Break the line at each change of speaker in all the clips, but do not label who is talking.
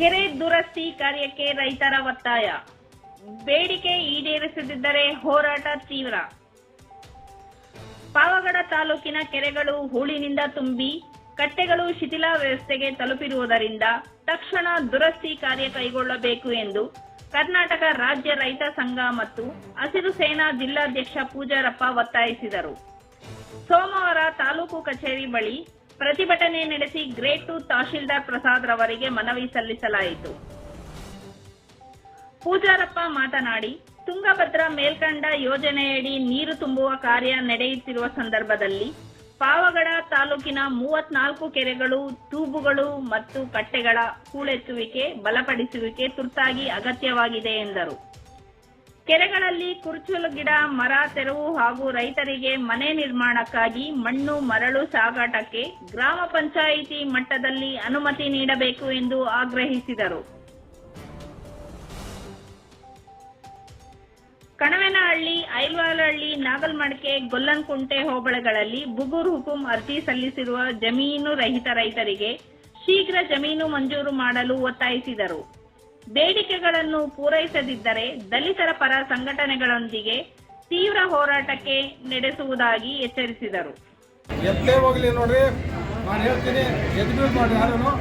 ಕೆರೆ ದುರಸ್ತಿ ಕಾರ್ಯಕ್ಕೆ ರೈತರ ಒತ್ತಾಯ. ಬೇಡಿಕೆ ಈಡೇರಿಸದಿದ್ದರೆ ಹೋರಾಟ ತೀವ್ರ. ಪಾವಗಡ ತಾಲೂಕಿನ ಕೆರೆಗಳು ಹೂಳಿನಿಂದ ತುಂಬಿ, ಕಟ್ಟೆಗಳು ಶಿಥಿಲ ವ್ಯವಸ್ಥೆಗೆ ತಲುಪಿರುವುದರಿಂದ ತಕ್ಷಣ ದುರಸ್ತಿ ಕಾರ್ಯ ಕೈಗೊಳ್ಳಬೇಕು ಎಂದು ಕರ್ನಾಟಕ ರಾಜ್ಯ ರೈತ ಸಂಘ ಮತ್ತು ಹಸಿರು ಸೇನಾ ಜಿಲ್ಲಾಧ್ಯಕ್ಷ ಪೂಜಾರಪ್ಪ ಒತ್ತಾಯಿಸಿದರು. ಸೋಮವಾರ ತಾಲೂಕು ಕಚೇರಿ ಬಳಿ ಪ್ರತಿಭಟನೆ ನಡೆಸಿ ಗ್ರೇಟ್ ಟು ತಹಶೀಲ್ದಾರ್ ಪ್ರಸಾದ್ ರವರಿಗೆ ಮನವಿ ಸಲ್ಲಿಸಲಾಯಿತು. ಪೂಜಾರಪ್ಪ ಮಾತನಾಡಿ, ತುಂಗಭದ್ರಾ ಮೇಲ್ಕಂಡ ಯೋಜನೆಯಡಿ ನೀರು ತುಂಬುವ ಕಾರ್ಯ ನಡೆಯುತ್ತಿರುವ ಸಂದರ್ಭದಲ್ಲಿ ಪಾವಗಡ ತಾಲೂಕಿನ ಮೂವತ್ನಾಲ್ಕು ಕೆರೆಗಳು ತೂಬುಗಳು ಮತ್ತು ಕಟ್ಟೆಗಳ ಕೂಳೆತ್ತುವಿಕೆ, ಬಲಪಡಿಸುವಿಕೆ ತುರ್ತಾಗಿ ಅಗತ್ಯವಾಗಿದೆ ಎಂದರು. ಕೆರೆಗಳಲ್ಲಿ ಕುರುಚಲು ಗಿಡ, ಮರ, ತೆರವು ಹಾಗೂ ರೈತರಿಗೆ ಮನೆ ನಿರ್ಮಾಣಕ್ಕಾಗಿ ಮಣ್ಣು, ಮರಳು ಸಾಗಾಟಕ್ಕೆ ಗ್ರಾಮ ಪಂಚಾಯಿತಿ ಮಟ್ಟದಲ್ಲಿ ಅನುಮತಿ ನೀಡಬೇಕು ಎಂದು ಆಗ್ರಹಿಸಿದರು. ಕಣವೇನಹಳ್ಳಿ, ಐಲ್ವಾಲಹಳ್ಳಿ, ನಾಗಲ್ಮಡಕೆ, ಗೊಲ್ಲನ್ಕುಂಟೆ ಹೋಬಳಗಳಲ್ಲಿ ಬುಗೂರ್ ಹುಕುಂ ಅರ್ಜಿ ಸಲ್ಲಿಸಿರುವ ಜಮೀನು ರಹಿತ ರೈತರಿಗೆ ಶೀಘ್ರ ಜಮೀನು ಮಂಜೂರು ಮಾಡಲು ಒತ್ತಾಯಿಸಿದರು. ಬೇಡಿಕೆಗಳನ್ನು ಪೂರೈಸದಿದ್ದರೆ ದಲಿತರ ಪರ ಸಂಘಟನೆಗಳೊಂದಿಗೆ ತೀವ್ರ ಹೋರಾಟಕ್ಕೆ ನಡೆಸುವುದಾಗಿ ಎಚ್ಚರಿಸಿದರು.
ಎತ್ತೇ ಹೋಗಲಿ ನೋಡ್ರಿ, ನಾನು ಹೇಳ್ತೀನಿ ಮಾಡಿ ಯಾರನ್ನು?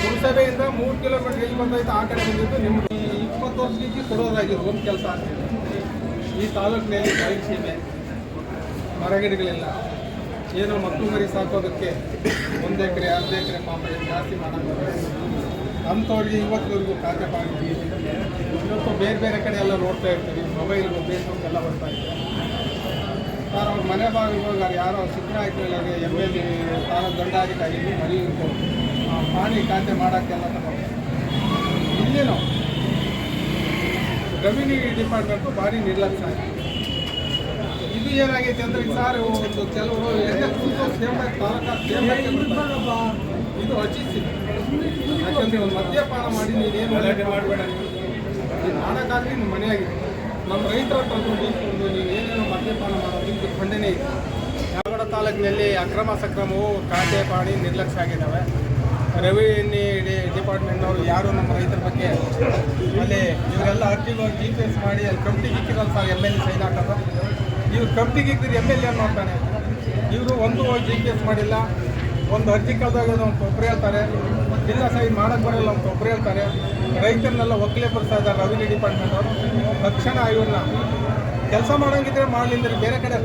ಪುರಸಭೆಯಿಂದ ಮೂರು ಕಿಲೋಮೀಟರ್ ಎಲ್ಲಿ ಬಂದೈತೆ, ಆ ಕಡೆ ಬಂದಿದ್ದು ನಿಮ್ಗೆ ಇಪ್ಪತ್ತು ವರ್ಷಕ್ಕೆ ಕೊಡೋದಾಗಿದೆ ಒಂದು ಕೆಲಸ ಈ ತಾಲೂಕಿನಲ್ಲಿ ಸೀಮೆ ಮರಗಿಡಗಳಿಲ್ಲ ಏನೋ ಮಕ್ಕಳು ಮರಿ ಸಾಕೋದಕ್ಕೆ ಒಂದು ಎಕರೆ, ಅರ್ಧ ಎಕರೆ ಪಾಪ ಜಾಸ್ತಿ ಮಾಡೋದು ಅಂಥವ್ರಿಗೆ ಇವತ್ತಿವರೆಗೂ ಖಾತೆ ಮಾಡಿದ್ವಿ ಇವತ್ತು ಬೇರೆ ಬೇರೆ ಕಡೆ ಎಲ್ಲ ನೋಡ್ತಾ ಇರ್ತೀವಿ. ಮೊಬೈಲ್ ಫೇಸ್ಬುಕ್ ಎಲ್ಲ ಬರ್ತಾ ಇದೆ. ಸರ್, ಅವ್ರ ಮನೆ ಬಾಗಿಲು ಯಾರು ಸಿಕ್ಕ ಆಯ್ತಿಲ್ಲ ಇಲ್ಲ ಎಂ ಎಲ್ ಎ ತಾಲೂಕು ದಂಡಾಧಿಕಾರಿ ಮರಿ ಪಾಣಿ ಖಾತೆ ಮಾಡೋಕ್ಕೆಲ್ಲ ತಗೊಂಡು ಇಲ್ಲೇನೋ ರೆವಿನ್ಯೂ ಡಿಪಾರ್ಟ್ಮೆಂಟು ಭಾರಿ ನಿರ್ಲಕ್ಷ್ಯ ಆಗಿದೆ ಇದು ಏನಾಗೈತೆ ಅಂದ್ರೆ ಸರ್ ಒಂದು ಕೆಲವರು ಇದು ಹಚ್ಚಿಸ್ತೀನಿ ಯಾಕಂದ್ರೆ ಒಂದು ಮದ್ಯಪಾನ ಮಾಡಿ ನೀನೇನು ಮಾಡಬೇಡ ನೀನು. ಮಾಡೋಕ್ಕಾಗಲಿ ನಿಮ್ಮ ಮನೆಯಾಗಿದೆ ನಮ್ಮ ರೈತರ ತಗೊಂಡು ನೀನೇನೇನು ಮದ್ಯಪಾನ ಮಾಡೋದು ಖಂಡನೆ ಇದೆ. ಧಾರವಾಡ ತಾಲೂಕಿನಲ್ಲಿ ಅಕ್ರಮ ಸಕ್ರಮವು ಕಾಟೆ ಪಾಣಿ ನಿರ್ಲಕ್ಷ್ಯ ಆಗಿದ್ದಾವೆ. ರೆವಿನ್ಯೂ ಡಿಪಾರ್ಟ್ಮೆಂಟ್ನವರು ಯಾರು ನಮ್ಮ ರೈತರ ಬಗ್ಗೆ ಅಲ್ಲಿ ಇವರೆಲ್ಲ ಅರ್ಜಿಗಳು ಜಿ ಪಿ ಮಾಡಿ ಅಲ್ಲಿ committee ಇಕ್ಕಿರಲ್ಲ sir M L A sign ಹಾಕೋದು. ಇವ್ರು ಕಂಪಿಗೆ ಇಕ್ಕಿದ್ರೆ ಎಂ ಎಲ್ ಎ ನೋಡ್ತಾನೆ ಇವರು ಒಂದು ಜಿ ಪಿ ಎಸ್ ಮಾಡಿಲ್ಲ ಒಂದು ಅರ್ಜಿ ಕಳೆದಾಗ ಒಂದು ಒಬ್ಬರು ಹೇಳ್ತಾರೆ ಇಲ್ಲ ಸೈನ್ ಮಾಡಕ್ಕೆ ಬರೋಲ್ಲ ಅಂತ ಒಬ್ಬರು ಹೇಳ್ತಾರೆ. ರೈತರನ್ನೆಲ್ಲ ಒಕ್ಕಲೆ ಬರ್ತಾ ಇದ್ದಾರೆ ರೆವಿನ್ಯೂ ಡಿಪಾರ್ಟ್ಮೆಂಟ್ ಅವರು. ತಕ್ಷಣ ಇವ್ರನ್ನ ಕೆಲಸ ಮಾಡೋಂಗಿದ್ರೆ ಮಾಡಲಿಲ್ಲ ಬೇರೆ ಕಡೆ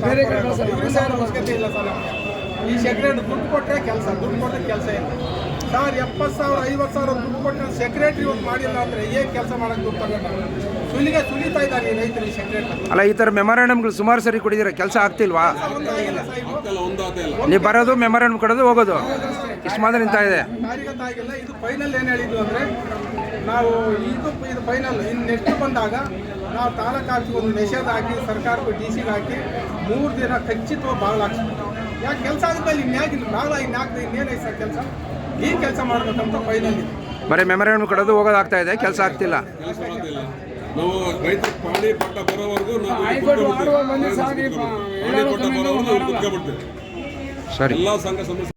ಸರ್ ಅವಶ್ಯಕತೆ ಇಲ್ಲ ಸರ್ ನಮಗೆ. ಈ ಸೆಕ್ರೆಟರಿ ದುಡ್ಡು ಕೊಟ್ಟರೆ ಕೆಲಸ ದುಡ್ಡು ಕೊಟ್ಟರೆ ಕೆಲಸ ಇಲ್ಲ. ಸರ್ ಎಪ್ಪತ್ತು ಸಾವಿರ ಐವತ್ತು ಸಾವಿರ ದುಡ್ಡು ಕೊಟ್ಟರೆ ಸೆಕ್ರೆಟ್ರಿ ಒಂದು ಮಾಡಿಲ್ಲ ಅಂದರೆ ಏನು ಕೆಲಸ ಮಾಡೋಕ್ಕೆ ದುಡ್ಡು ತಗೊಂಡು? ಸುಲಿಗೆ ಸುಲಿತಾ ಇದ್ದಾರೆ ಈ ರೈತರು ಸೆಕ್ರೆಟರಿ
ಅಲ್ಲ ಈ ಥರ ಮೆಮೊರಾಂಡಮ್ಗಳು ಸುಮಾರು ಸರಿ ಕೊಡಿದಿರ ಕೆಲಸ ಆಗ್ತಿಲ್ವಾ? ನೀವು ಬರೋದು ಮೆಮೊರಾಂಡಮ್ ಕೊಡೋದು ಹೋಗೋದು. ಇಷ್ಟು ಮಾತ್ರ ನಿಂತ ಇದೆ.
ಕಾರ್ಯಗತ ಆಗಿಲ್ಲ. ಇದು ಫೈನಲ್ ಏನು ಹೇಳಿದ್ದು ಅಂದರೆ ನಾವು ಇದು ಇದು ಫೈನಲ್ ಇನ್ನು ನೆಕ್ಸ್ಟ್ ಬಂದಾಗ ನಾವು ತಾಲೂಕು ಒಂದು ಮೆಸೇಜ್ ಹಾಕಿ ಸರ್ಕಾರಕ್ಕೂ ಡಿ ಸಿಗೆ ಹಾಕಿ ಮೂರು ದಿನ ಖಚಿತವಾಗಿ ಭಾಳ ಹಾಕ್ಸ್ಬೇಕು ಯಾಕೆ ಕೆಲಸ ಆದ್ಮೇಲೆ ಇನ್ಯಾಗಿಲ್ಲ ಇಲ್ಲಿ ಬಾಗಿಲ ಇನ್ಯಾಕೆ ಇನ್ನೇನೈತೆ ಸರ್ ಕೆಲಸ? ಈ ಕೆಲಸ ಮಾಡ್ಬೇಕಂತ ಫೈನಲ್? ಇದೆ
ಬರೀ ಮೆಮೊರಾಂಡಮ್ ಕೊಡೋದು ಹೋಗೋದು ಆಗ್ತಾ ಇದೆ ಕೆಲಸ ಆಗ್ತಿಲ್ಲ.
ಕೆಲಸ ನಾವು ರೈತರ ಪಾಣಿ ಪಟ್ಟ ಬರೋವರೆಗೂ ನಾವು ಕುತ್ಕೊಂಡ್ಬಿಡ್ತೀವಿ. ಪಾಣಿ ಪಟ್ಟ ಬರೋವರೆಗೂ ನಾವು ಕುತ್ಕೊಂಡ್ಬಿಡ್ತೀವಿ
ಸರಿ.
ಎಲ್ಲ ಸಂಘ ಸಂಸ್ಥೆ